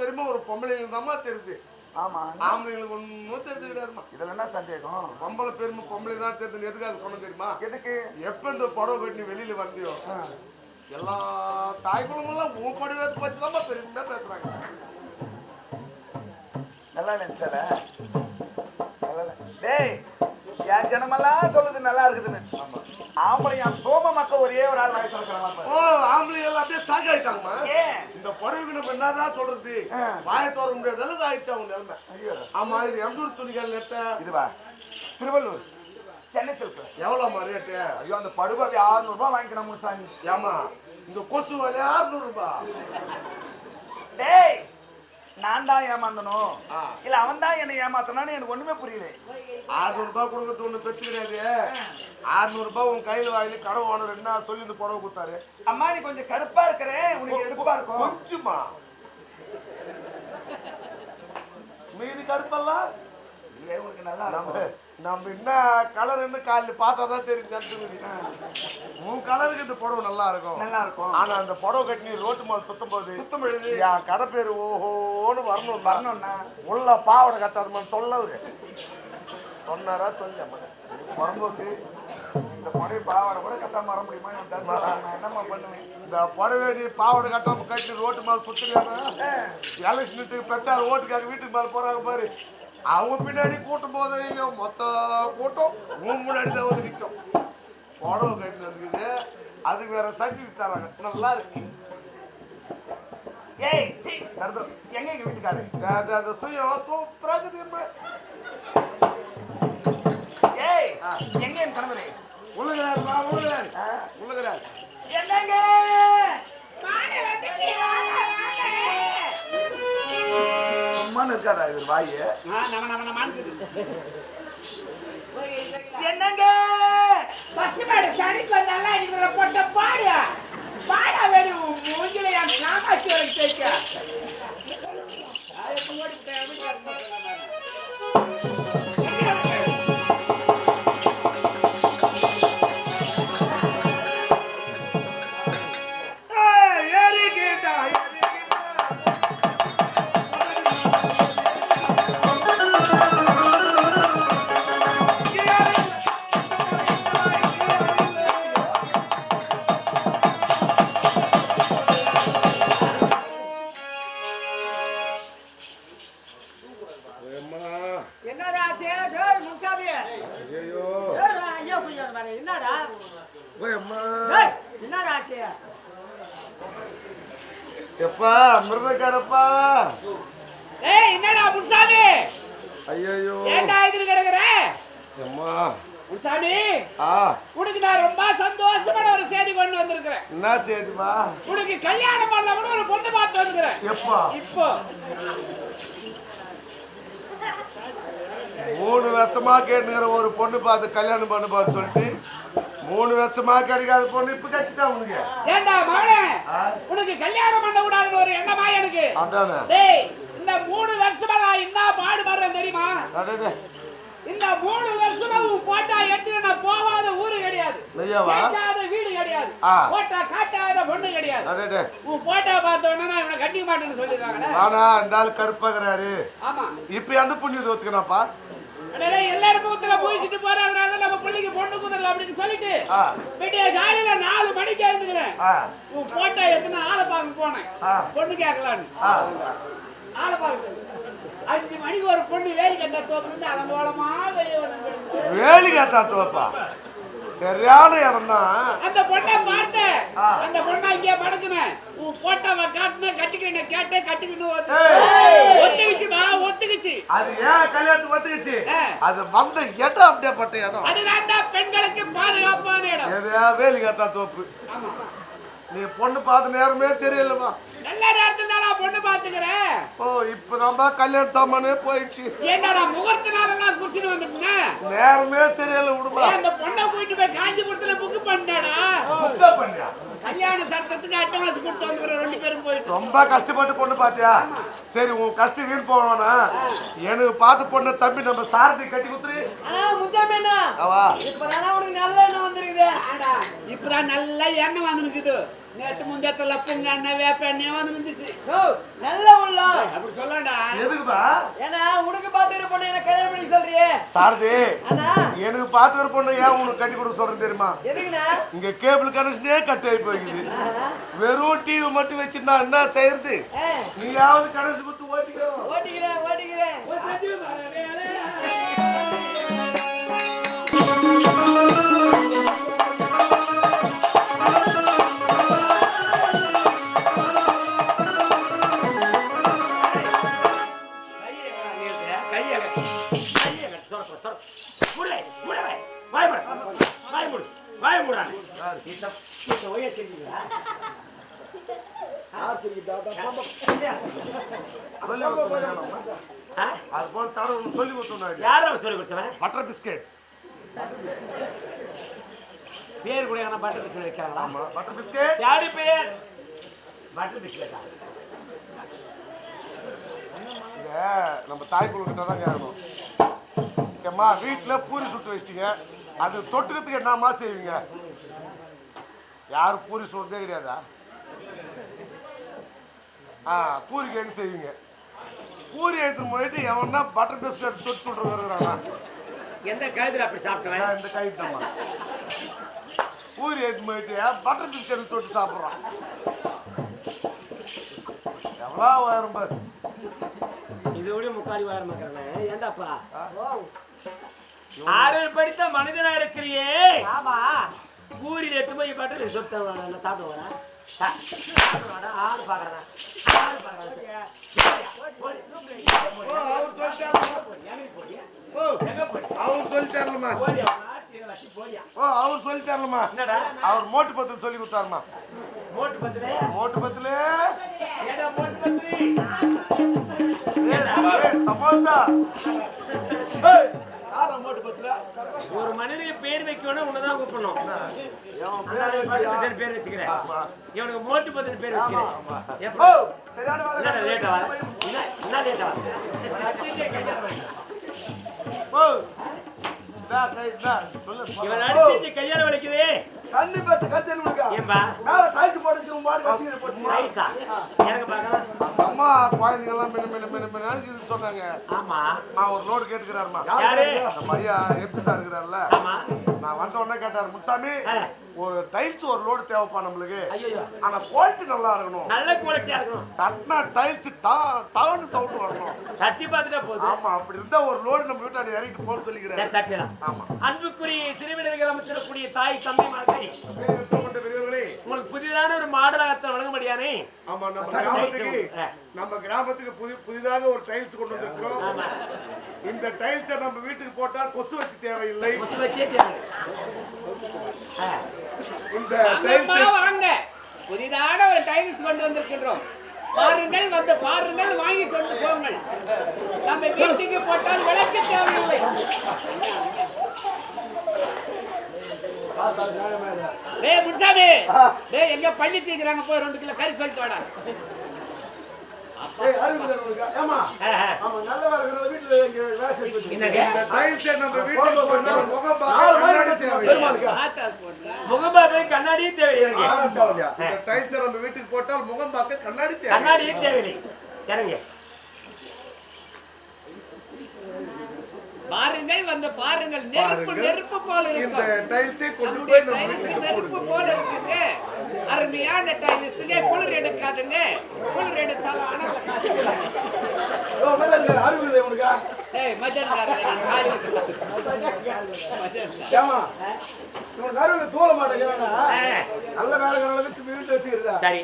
பெருமை ஒரு பொம்பளைங்களுக்கு தாம்மா தெரியுது. ஆமா. ஆம்பளைங்களுக்கு ஒன்றும் தெரிஞ்சு கிடையாதுமா இதுல என்ன சந்தேகம்? பொம்பளை பெருமை பொம்பளை தான் தெரியுதுன்னு எதுக்காக சொன்ன தெரியுமா? எதுக்கு? எப்ப இந்த புடவை கட்டி வெளியில வந்தியோ? எல்லா தாய் குழம்பெல்லாம் உன் புடவை பத்தி தான் பெருமையா பேசுறாங்க. நல்லா இல்லை சில நல்லா இல்லை. டேய் என் ஜனமெல்லாம் சொல்லுது நல்லா இருக்குதுன்னு. ஆம்பளை என் தோம மக்கள் ஒரே ஒரு ஆள் வாய் திறக்கிறான் ஓ ஆம்பளை எல்லாம் அப்படியே சாக் ஆயிட்டாங்கம்மா. புடவைக்கு நம்ம என்னதான் சொல்றது. வாய தோற முடியாத அளவுக்கு ஆயிடுச்சு அவங்க நிலைமை. ஆமா இது எந்த ஊர் துணிகள் நெட்ட. இதுவா திருவள்ளூர் சென்னை சில்க். எவ்வளோம்மா ரேட்டு ஐயோ அந்த படுபாவி ஆறுநூறு ரூபாய் வாங்கிக்கணும் முனுசாமி ஏமா இந்த கொசு வலையா அறுநூறு ரூபாய் டேய் நான் தான் ஏமாந்தனும். இல்ல அவன் தான் என்னை ஏமாத்தனான்னு எனக்கு ஒண்ணுமே புரியல. அறுநூறு ரூபாய் கொடுக்கறது ஒண்ணு பிரச்சனை கிடையாது. அறுநூறு ரூபாய் உன் கையில வாங்கி கடை ஓனர் என்ன சொல்லி இந்த புடவை கொடுத்தாரு. அம்மா நீ கொஞ்சம் கருப்பா இருக்கிற உனக்கு எடுப்பா இருக்கும். கொஞ்சமா. மீதி கருப்பெல்லாம்? இல்ல உனக்கு நல்லா இருக்கும். நம்ம என்ன கலர் என்ன காலையில் பார்த்தா தான் தெரிஞ்சு உன் கலருக்கு இந்த புடவை நல்லா இருக்கும் நல்லா இருக்கும் ஆனா அந்த புடவை கட்டி நீ ரோட்டு மேல சுத்தம் போது சுத்தம் எழுது என் கடை பேரு ஓஹோன்னு வரணும் வரணும்னா? உள்ள பாவடை கட்டாதமான்னு சொல்ல அவரு சொன்னாரா சொல்லி புறம்போக்கு இந்த புடவை பாவாடை கூட கட்டாம வர முடியுமா? நான் என்னம்மா பண்ணுவேன்? இந்த புடவேடி பாவடை கட்டாம கட்டி ரோட்டு மேல சுத்துறாங்க எலெக்ஷனுக்கு பிரச்சாரம் ஓட்டுக்காக வீட்டுக்கு மேல போறாங்க பாரு. அவங்க பின்னாடி கூட்டம் போதே இல்லையோ மொத்த கூட்டம் உன் முன்னாடி தான் வந்து நிற்கும் புடவை கட்டி வந்துக்குது அதுக்கு வேற சர்டிஃபிகேட் தராங்க நல்லா இருக்கு. ஏய் சி தருது எங்க எங்க வீட்டுக்காரு? அந்த- சுயம் சூப்பராக திரும்ப ஏய் எங்க என் கணவரே? உழுகிறாரு வா உழுகிறாரு? உழுகிறாரு. இருக்காதா இவர் வாயு? என்னங்க? பசுமாடு சனிக்கு வந்தாலும் இருக்கிற பொட்ட பாடு பாடா வேணும். மூஞ்சில என் காமாட்சி வரைக்கும் என்னடா ஆச்சு? எப்பா மிருதக்காரப்பா ஏய் என்னடா முன்சாமி? ஐயோ ஏன்டா இது கிடக்குற? அம்மா முன்சாமி ஆ. உனக்கு நான் ரொம்ப சந்தோஷமான ஒரு செய்தி கொண்டு வந்திருக்கிறேன். என்ன செய்துமா உனக்கு கல்யாணம் பண்ணவனு ஒரு பொண்ணு பார்த்து வந்துக்கிறேன் எப்பா? இப்போ. மூணு வருஷமா கேட்டுங்கிற ஒரு பொண்ணு பார்த்து கல்யாணம் பண்ணு பார்த்து சொல்லிட்டு மூணு வருஷமா கிடைக்காத பொண்ணு இப்ப கட்சிட்டா உனக்கு? ஏன்டா மகனே? உனக்கு கல்யாணம் பண்ண கூடாதுன்னு ஒரு எண்ணமா எனக்கு? அதானே? டேய் இந்த மூணு வருஷமா நான் என்ன பாடுபடுறேன் தெரியுமா? அடடே, இந்த மூணு வருஷமா உன் போட்டா எடுத்து நான் போகாத ஊரு கிடையாது? கேட்காத வீடு கிடையாது. போட்டா காட்டாத பொண்ணு கிடையாது. அடடே. உன் போட்டா பார்த்த உடனே நான் இவனை கட்டிக்க மாட்டேன்னு சொல்லிடுறாங்களே. ஆனா இந்த ஆள் கருப்பாகிறாரு. ஆமா. இப்ப எந்த புண்ணியத்தை ஒத்துக்கணாப்பா? எல்லாரும் முகத்துல பூசிட்டு போறாங்க நம்ம பிள்ளைக்கு பொண்ணு குதிரல அப்படின்னு சொல்லிட்டு ஆ. விடிய காலையில நாலு மணிக்கு எழுந்துக்கிறேன். உன் போட்டா எத்தனை ஆளை பார்க்க போனேன். பொண்ணு கேட்கலான்னு. ஆளை பார்க்க அஞ்சு மணிக்கு ஒரு பொண்ணு வேலி கட்ட தோப்பு இருந்து அலங்கோலமா வெளியே வந்து வேலி தோப்பா? சரியான இடம் தான் அந்த பொண்ணை பார்த்தேன். அந்த பொண்ணை இங்கே படுக்குனேன் உன் போட்டோவை காட்டுன கட்டிக்கணும் கேட்டேன் ஒத்துக்குச்சு அது ஏன் கல்யாணத்துக்கு ஒத்துக்குச்சு. அது வந்த இடம் அப்படியே பட்ட இடம். அதுதான்டா பெண்களுக்கு பாதுகாப்பான இடம். எதையா வேலி காத்தா தோப்பு? நீ பொண்ணு பார்த்த நேரமே சரியில்லைப்பா நல்ல நேரத்துல நான் பொண்ணு பாத்துக்கிறேன் ஓ இப்பதான்பா கல்யாண சாமானே போயிடுச்சு. நான் முகூர்த்த நாளெல்லாம் குடிச்சிட்டு வந்துட்டேன் நேரமே சரியில்லை விடுப்பா அந்த பொண்ணை கூட்டிட்டு போய் காஞ்சிபுரத்துல புக் பண்ணாடா புக்கா பண்ணியா? கல்யாண சட்டத்துக்கு அட்வான்ஸ் கொடுத்து வந்துக்கிறோம் ரெண்டு பேரும் போயிட்டு. ரொம்ப கஷ்டப்பட்டு பொண்ணு பாத்தியா? சரி உன் கஷ்டம் வீண் போவானா எனக்கு பார்த்து பொண்ணு தம்பி நம்ம சாரதி கட்டி குத்துரு ஆனா முச்சாமேனா அவா இப்பதானே உனக்கு நல்ல எண்ணம் வந்திருக்குது. இப்பதான் நல்லா எண்ணெய் வந்துருக்குது. நேத்து முந்தத்துல புங்க எண்ணெய் வேப்ப எண்ணெய் வந்துருந்துச்சு ஓ நல்ல உள்ளம். அப்படி சொல்லடா. எதுக்குப்பா? ஏன்னா உனக்கு பார்த்துக்கிற பொண்ணு என்ன கல்யாணம் பண்ணி சொல்றியே? சாரதி எனக்கு பார்த்துக்கிற பொண்ணு ஏன் உனக்கு கட்டி கொடுக்க சொல்றேன் தெரியுமா? எதுக்குண்ணா? இங்க கேபிள் கனெக்ஷனே கட் ஆகி போயிடுது வெறும் டிவி மட்டும் வச்சு நான் என்ன செய்யறது நீயாவது கனெக்ஷன் கொடுத்து ஓட்டிக்கோ. ஓட்டிக்கிறேன் ஓட்டிக்கிறேன். Butter biscuit. பேர் கூட பட்டர் பிஸ்கட் வைக்கிறாங்களா? Butter biscuit. யாரு பேர்? பட்டர் பிஸ்கட்டா? இங்க நம்ம தாய் கிட்ட தான் கேட்கணும் ஏம்மா வீட்டில் பூரி சுட்டு வச்சிட்டீங்க. அது தொட்டுக்கிறதுக்கு என்னம்மா செய்வீங்க? யாரும் பூரி சுடுறதே கிடையாதா? ஆ பூரிக்கு என்ன செய்வீங்க? பூரி எடுத்துன்னு போயிட்டு எவன்னா பட்டர் பிஸ்கட் தொட்டு சுட்டு வருகிறானா? எந்த கழுத்துல அப்படி சாப்பிட்டவன்? நான் இந்த கை தம்மா பூரி எடுத்துன்னு போயிட்டு பட்டர் பிஸ்கட் தொட்டு சாப்பிட்றான். எவ்வளோ உயரம் பாரு. இதோட முக்காடி வாரம் இருக்கிறேன். ஏண்டாப்பா? ஆறு படித்த மனிதனா இருக்கிறியே. ஆமா. பூரியில் எடுத்து போய் பட்டர் சொத்த சாப்பிடுவாடா ஆடு பாக்குறேன் ஆடு பாக்குறேன் அவர் சொல்லிட்டாருமா. ஓ, அவர் சொல்லிட்டாருலம்மா ஓ அவர் சொல்லிட்டாருலம்மா என்னடா? அவர் மோட்டு பத்தில் சொல்லி கொடுத்தாருமா. மோட்டு பத்துல மோட்டு பத்தில் மோட்டு பத்திரி சமோசா ஏய், யாரா மோட்டு பத்தில் ஒரு மனிதனுக்கு பேர் வைக்கணும் உன்னதான் கூப்பிடணும். பேர் வச்சுக்கிறேன். ஆமா. இவனுக்கு மோட்டு பத்திரி பேர் வச்சுக்கிறேன். வேலை. என்னடா லேட்டா வர? என்ன என்ன லேட்டா. இவன் அடிச்சு கையால வலிக்குது. தண்ணி பேச மேல டைல்ஸ் போட்டு உன் பாடி எனக்கு அம்மா குழந்தைங்க எல்லாம் சொன்னாங்க. ஆமா. நான் ஒரு லோடு கேட்டுக்கிறாருமா. யாரு? நம்ம ஐயா சார் இருக்கிறாருல்ல ஆமா. நான் வந்த உடனே கேட்டார் முத்துசாமி ஆ. ஒரு டைல்ஸ் ஒரு லோடு தேவைப்பா நம்மளுக்கு. ஐயோ ஆனா குவாலிட்டி நல்லா இருக்கணும். நல்ல குவாலிட்டியா இருக்கணும். தட்டினா டைல்ஸ் டவுன் சவுண்ட் வரணும். தட்டி பார்த்துட்டா போதும். ஆமா அப்படி இருந்தா ஒரு லோடு நம்ம வீட்டாண்ட இறக்கிட்டு போன்னு சொல்லிக்கிறேன் தட்டிடலாம். ஆமா. அன்புக்குரிய சிறுவிடர்கள் அமைச்சிடக்கூடிய தாய் தம்பி பெரியவர்களே உங்களுக்கு புதிதான ஒரு மாடலாகத்தை வழங்க முடியாதே ஆமா நம்ம கிராமத்துக்கு. நம்ம கிராமத்துக்கு புதி புதிதாக ஒரு டைல்ஸ் கொண்டு வந்திருக்கிறோம். இந்த டைல்ஸை நம்ம வீட்டுக்கு போட்டால் கொசு தேவையில்லை. வச்சே தேவை ஆ. இந்த டைல்ஸ் வாங்க. புதிதான ஒரு டைல்ஸ் கொண்டு வந்திருக்கின்றோம். பாருங்கள் வந்து பாருங்கள் வாங்கி கொண்டு போங்கள். நம்ம வீட்டுக்கு போட்டால் விளக்க தேவையில்லை. டேய் முனுசாமி. டேய் எங்க பள்ளி தீக்குறாங்க போய் ரெண்டு கிலோ கறி சொல்லிட்டு வாடா. கண்ணாடியே தேவையில்லை கண்ணாடியே தேவையில்லை. இறங்க. பாருங்கள் வந்து பாருங்கள். நெருப்பு. நெருப்பு போல வீட்டுக்கு நெருப்பு போல இருக்குங்க. அருமையான டைல்ஸுங்க குளிர் எடுக்காதுங்க. குளிர் எடுத்தாலும் காலி ஆ, நல்ல வச்சு வீட்டு வச்சுக்கிறதா? சரி.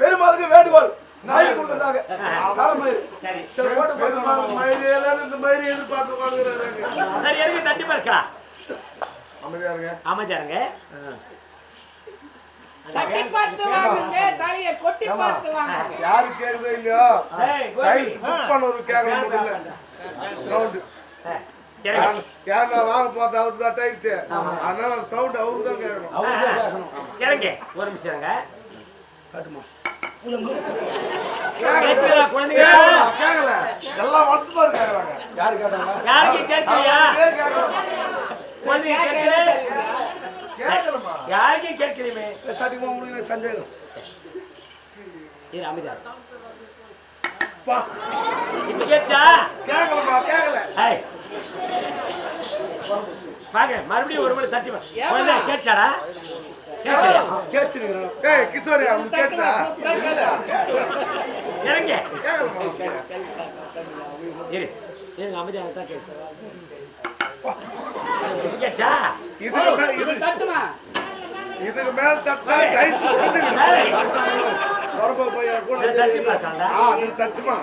பெருமாளுக்கு வேண்டுகோள். நாய் பெருமாள் மயிறு எதிர்பார்த்து சரி இறங்க தட்டி பார்க்கா. அமைதியா இருங்க. அமைச்சாருங்க தட்டி பார்த்து வாங்குங்க தலையை கொட்டி பார்த்து வாங்குங்க. யாரு கேக்குதோ இல்லையோ? ஏய், டைல்ஸ் புக் பண்ணது ஏன்னா வாங்க போறது அவரு தான் டைல்ஸ் அதனால சவுண்ட் அவரு தான் கேட்கணும் இறங்க இறங்க. ஒரு நிமிஷம் காட்டுமா. கேட்கல. எல்லாம் வருஷமா இருக்காங்க. யாரு கேட்டாங்க? யாருக்கு கேட்கலையா? யாருக்கும் கேட்கலையுமே? சட்டிமா உங்களுக்கு சந்தேகம் இரு அமைதியா கேட்சா கேட்கலமா கேட்கல. பாக்க மறுபடியும் ஒரு முறை தட்டி வா. இதுக்கு மேல தட்டா டைஸ் வரப்போ போய் கூட இதை தட்டி பார்த்தாண்டா ஆ அது தட்டுமா